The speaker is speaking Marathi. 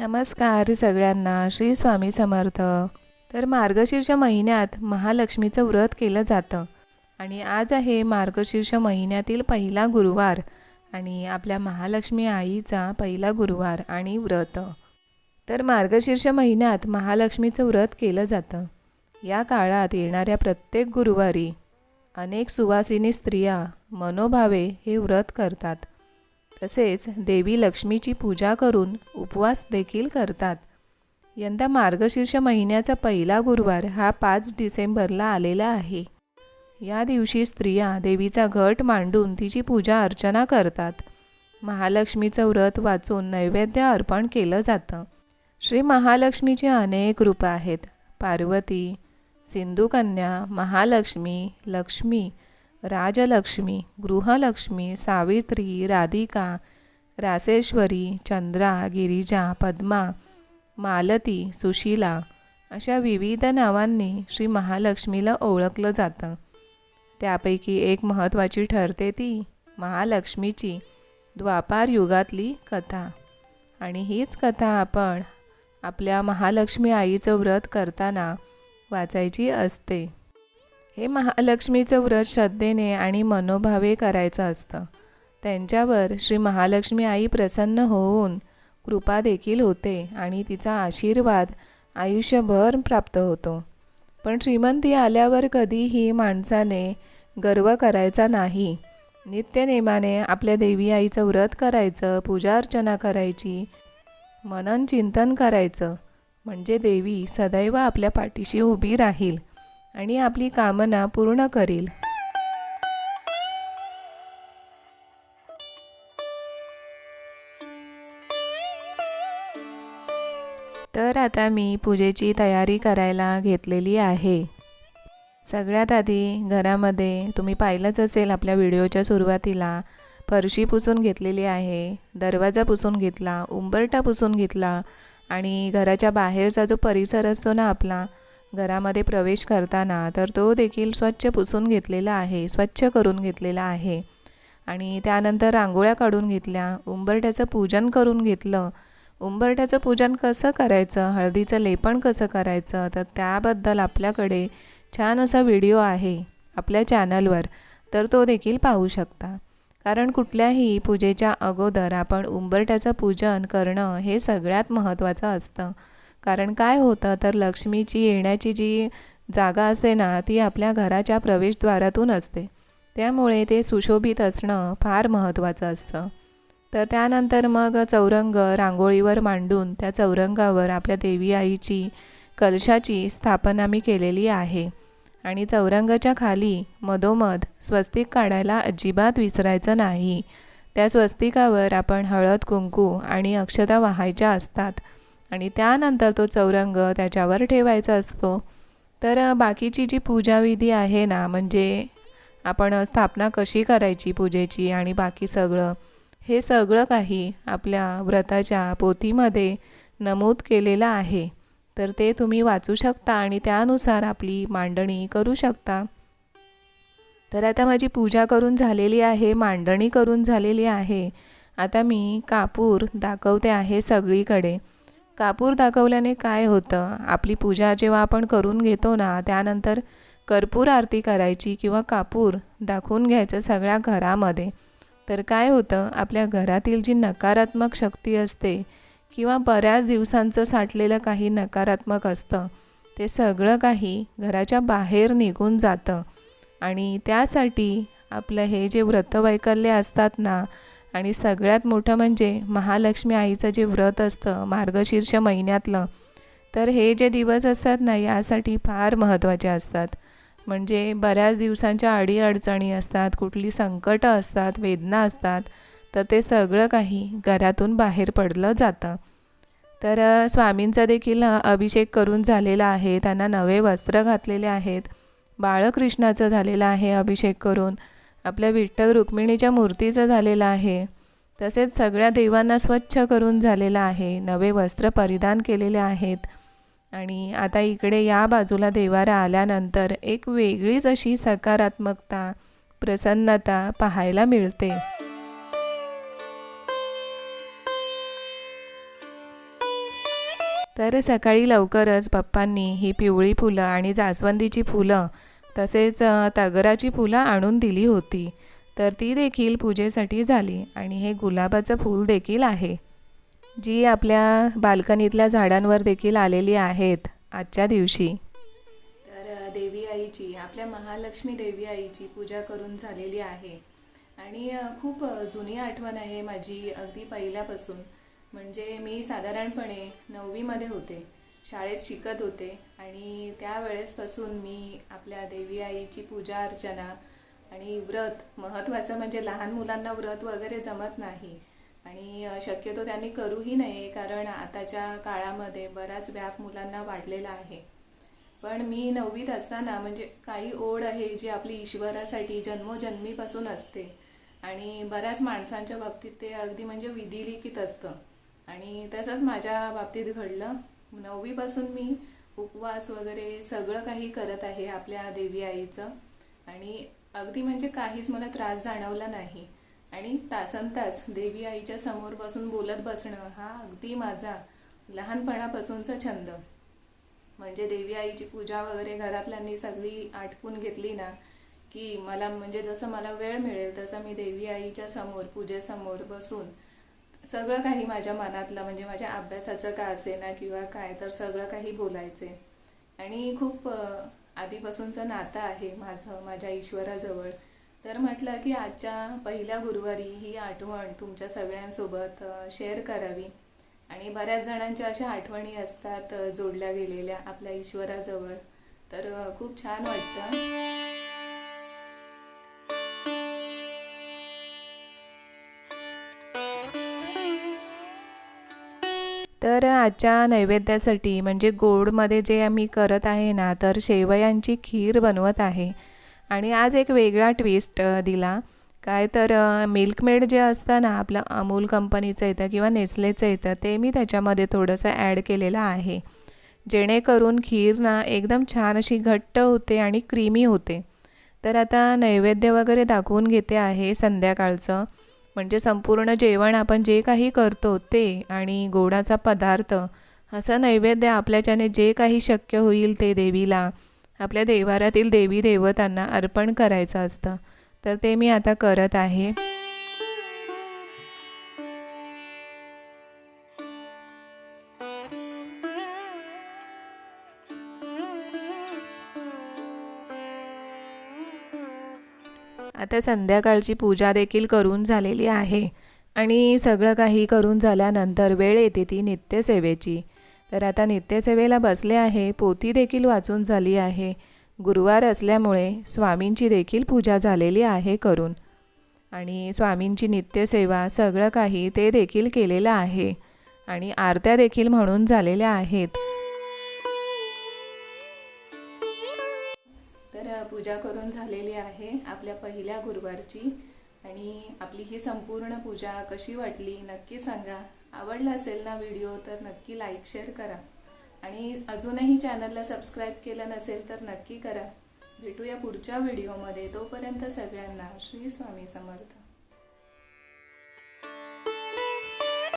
नमस्कार सगळ्यांना श्री स्वामी समर्थ. तर मार्गशीर्ष महिन्यात महालक्ष्मीचं व्रत केलं जातं. आणि आज आहे मार्गशीर्ष महिन्यातील पहिला गुरुवार आणि आपल्या महालक्ष्मी आईचा पहिला गुरुवार आणि व्रत. तर मार्गशीर्ष महिन्यात महालक्ष्मीचं व्रत केलं जातं. या काळात येणाऱ्या प्रत्येक गुरुवारी अनेक सुवासिनी स्त्रिया मनोभावे हे व्रत करतात. तसेच देवी लक्ष्मीची पूजा करून उपवास देखील करतात. यंदा मार्गशीर्ष महिन्याचा पहिला गुरुवार हा पाच डिसेंबरला आलेला आहे. या दिवशी स्त्रिया देवीचा घट मांडून तिची पूजा अर्चना करतात. महालक्ष्मीचं व्रत वाचून नैवेद्य अर्पण केलं जातं. श्री महालक्ष्मीचे अनेक रूपं आहेत. पार्वती सिंधुकन्या महालक्ष्मी लक्ष्मी राजलक्ष्मी गृहलक्ष्मी सावित्री राधिका रासेश्वरी चंद्रा गिरिजा पद्मा मालती सुशीला अशा विविध नावांनी श्री महालक्ष्मीला ओळखलं जातं. त्यापैकी एक महत्त्वाची ठरते ती महालक्ष्मीची द्वापार युगातली कथा. आणि हीच कथा आपण आपल्या महालक्ष्मी आईचं व्रत करताना वाचायची असते. हे महालक्ष्मीचं व्रत श्रद्धेने आणि मनोभावे करायचं असतं. त्यांच्यावर श्री महालक्ष्मी आई प्रसन्न होऊन कृपा देखील होते आणि तिचा आशीर्वाद आयुष्यभर प्राप्त होतो. पण श्रीमंती आल्यावर कधीही माणसाने गर्व करायचा नाही. नित्यनेमाने आपल्या देवी आईचं व्रत करायचं पूजा अर्चना करायची मनन चिंतन करायचं. म्हणजे देवी सदैव आपल्या पाठीशी उभी राहील. आणि आपली कामना पूर्ण करील. तर आता मी पूजेची तयारी करायला घेतलेली आहे. सगळ्यात आधी घरामध्ये तुम्ही पाहिलंच असेल आपल्या व्हिडिओच्या सुरुवातीला फरशी पुसून घेतलेली आहे दरवाजा पुसून घेतला उंबरटा पुसून घेतला आणि घराच्या बाहेरचा जो परिसर असतो ना आपला घरामध्ये प्रवेश करताना तर तो देखील स्वच्छ पुसून घेतलेला आहे स्वच्छ करून घेतलेला आहे. आणि त्यानंतर रांगोळ्या काढून घेतल्या उंबरट्याचं पूजन करून घेतलं. उंबरट्याचं पूजन कसं करायचं हळदीचं लेपण कसं करायचं तर त्याबद्दल आपल्याकडे छान असा व्हिडिओ आहे आपल्या चॅनलवर तर तो देखील पाहू शकता. कारण कुठल्याही पूजेच्या अगोदर आपण उंबरट्याचं पूजन करणं हे सगळ्यात महत्त्वाचं असतं. कारण काय होतं तर लक्ष्मीची येण्याची जी जागा असते ना ती आपल्या घराच्या प्रवेशद्वारातून असते. त्यामुळे ते सुशोभित असणं फार महत्त्वाचं असतं. तर त्यानंतर मग चौरंग रांगोळीवर मांडून त्या चौरंगावर आपल्या देवी आईची कलशाची स्थापना मी केलेली आहे. आणि चौरंगाच्या खाली मधोमध स्वस्तिक काढायला अजिबात विसरायचं नाही. त्या स्वस्तिकावर आपण हळद कुंकू आणि अक्षता वाहायच्या असतात. आणि त्यानंतर तो चौरंग त्याच्यावर ठेवायचा असतो. तर बाकीची जी पूजाविधी आहे ना म्हणजे आपण स्थापना कशी करायची पूजेची आणि बाकी सगळं हे सगळं काही आपल्या व्रताच्या पोथीमध्ये नमूद केलेलं आहे. तर ते तुम्ही वाचू शकता आणि त्यानुसार आपली मांडणी करू शकता. तर आता माझी पूजा करून झालेली आहे मांडणी करून झालेली आहे. आता मी कापूर दाखवते आहे सगळीकडे. कापूर दाखवल्याने काय होतं? आपली पूजा जेव्हा आपण करून घेतो ना त्यानंतर कर्पूर आरती करायची किंवा कापूर दाखवून घ्यायचं सगळ्या घरामध्ये. तर काय होतं? आपल्या घरातील जी नकारात्मक शक्ती असते किंवा बऱ्याच दिवसांचं साठलेलं काही नकारात्मक असतं ते सगळं काही घराच्या बाहेर निघून जातं. आणि त्यासाठी आपलं हे जे व्रतवैकल्य असतात ना आणि सगळ्यात मोठं म्हणजे महालक्ष्मी आईचं जे व्रत असतं मार्गशीर्ष महिन्यातलं तर हे जे दिवस असतात ना यासाठी फार महत्त्वाचे असतात. म्हणजे बऱ्याच दिवसांच्या अडीअडचणी असतात कुठली संकटं असतात वेदना असतात तर ते सगळं काही घरातून बाहेर पडलं जातं. तर स्वामींचा देखील अभिषेक करून झालेला आहे त्यांना नवे वस्त्र घातलेले आहेत बाळकृष्णाचं झालेलं आहे अभिषेक करून. आपल्या विठ्ठल रुक्मिणीच्या मूर्तीचं झालेलं आहे. तसेच सगळ्या देवांना स्वच्छ करून झालेलं आहे. नवे वस्त्र परिधान केलेले आहेत. आणि आता इकडे या बाजूला देवारा आल्यानंतर एक वेगळीच अशी सकारात्मकता प्रसन्नता पाहायला मिळते. तर सकाळी लवकरच पप्पांनी ही पिवळी फुलं आणि जास्वंदीची फुलं तसेच तागराची तगराची फुलं आणून दिली होती. तर ती देखील पूजेसाठी झाली आणि हे गुलाबाचं फूल देखील आहे. जी आपल्या बाल्कनीतल्या झाडांवर देखील आलेली आहेत आजच्या दिवशी. तर देवी आईची आपल्या महालक्ष्मी देवी आईची पूजा करून झालेली आहे. आणि खूप जुनी आठवण आहे माझी अगदी पहिल्यापासून. म्हणजे मी साधारणपणे नववीमध्ये होते. शाळेत शिकत होते आणि त्यावेळेसपासून मी आपल्या देवी आईची पूजा अर्चना आणि व्रत महत्त्वाचं म्हणजे लहान मुलांना व्रत वगैरे जमत नाही. आणि शक्यतो त्यांनी करूही नये कारण आताच्या काळामध्ये बराच व्याप मुलांना वाढलेला आहे. पण मी नववीत असताना म्हणजे काही ओढ आहे जी आपली ईश्वरासाठी जन्मोजन्मीपासून असते आणि बऱ्याच माणसांच्या बाबतीत ते अगदी म्हणजे विधिलिखित असतं. आणि तसंच माझ्या बाबतीत घडलं. नववीपासून मी उपवास वगैरे सगळं काही करत आहे आपल्या देवी आईचं. आणि अगदी म्हणजे काहीच मला त्रास जाणवला नाही. आणि तासन तास देवी आईच्या समोर बसून बोलत बसणं हा अगदी माझा लहानपणापासूनचा छंद. म्हणजे देवी आईची पूजा वगैरे घरातल्यांनी सगळी आटपून घेतली ना की मला म्हणजे जसं मला वेळ मिळेल तसं मी देवी आईच्या समोर पूजेसमोर बसून सगळं काही माझ्या मनातलं म्हणजे माझ्या अभ्यासाचं का असे ना किंवा काय तर सगळं काही बोलायचे. आणि खूप आधीपासूनचं नातं आहे माझं माझ्या ईश्वराजवळ. तर म्हटलं की आजच्या पहिल्या गुरुवारी ही आठवण तुमच्या सगळ्यांसोबत शेअर करावी. आणि बऱ्याच जणांच्या अशा आठवणी असतात जोडल्या गेलेल्या आपल्या ईश्वराजवळ. तर खूप छान वाटतं. तर आजच्या नैवेद्यासाठी म्हणजे गोडमध्ये जे आम्ही करत आहे ना तर शेवयांची खीर बनवत आहे. आणि आज एक वेगळा ट्विस्ट दिला. काय तर मिल्कमेड जे असतं ना आपलं अमूल कंपनीचं येतं किंवा नेस्लेचं येतं ते मी त्याच्यामध्ये थोडंसं ॲड केलेलं आहे. जेणेकरून खीर ना एकदम छान अशी घट्ट होते आणि क्रीमी होते. तर आता नैवेद्य वगैरे दाखवून घेते आहे संध्याकाळचं. म्हणजे संपूर्ण जेवण आपण जे काही करतो ते आणि गोडाचा पदार्थ असं नैवेद्य आपल्याच्याने जे काही शक्य होईल ते देवीला आपल्या देवारातील देवी देवतांना अर्पण करायचं असतं. तर ते मी आता करत आहे. आता संध्याकाळची पूजा देखील करून झालेली आहे. आणि सगळं काही करून झाल्यानंतर वेळ येते ती नित्यसेवेची. तर आता नित्यसेवेला बसले आहे पोती देखील वाचून झाली आहे. गुरुवार असल्यामुळे स्वामींची देखील पूजा झालेली आहे करून. आणि स्वामींची नित्यसेवा सगळं काही ते देखील केलेलं आहे. आणि आरत्या देखील म्हणून झालेल्या आहेत. तर पूजा करून झालेली आहे पहिल्या गुरुवारची. आणि आपली ही संपूर्ण पूजा कशी वाटली नक्की सांगा. आवडला असेल ना व्हिडिओ तर नक्की लाईक शेअर करा. आणि अजूनही चॅनलला सबस्क्राईब केलं नसेल तर नक्की करा. भेटूया पुढच्या व्हिडिओमध्ये. तोपर्यंत सगळ्यांना श्री स्वामी समर्थ.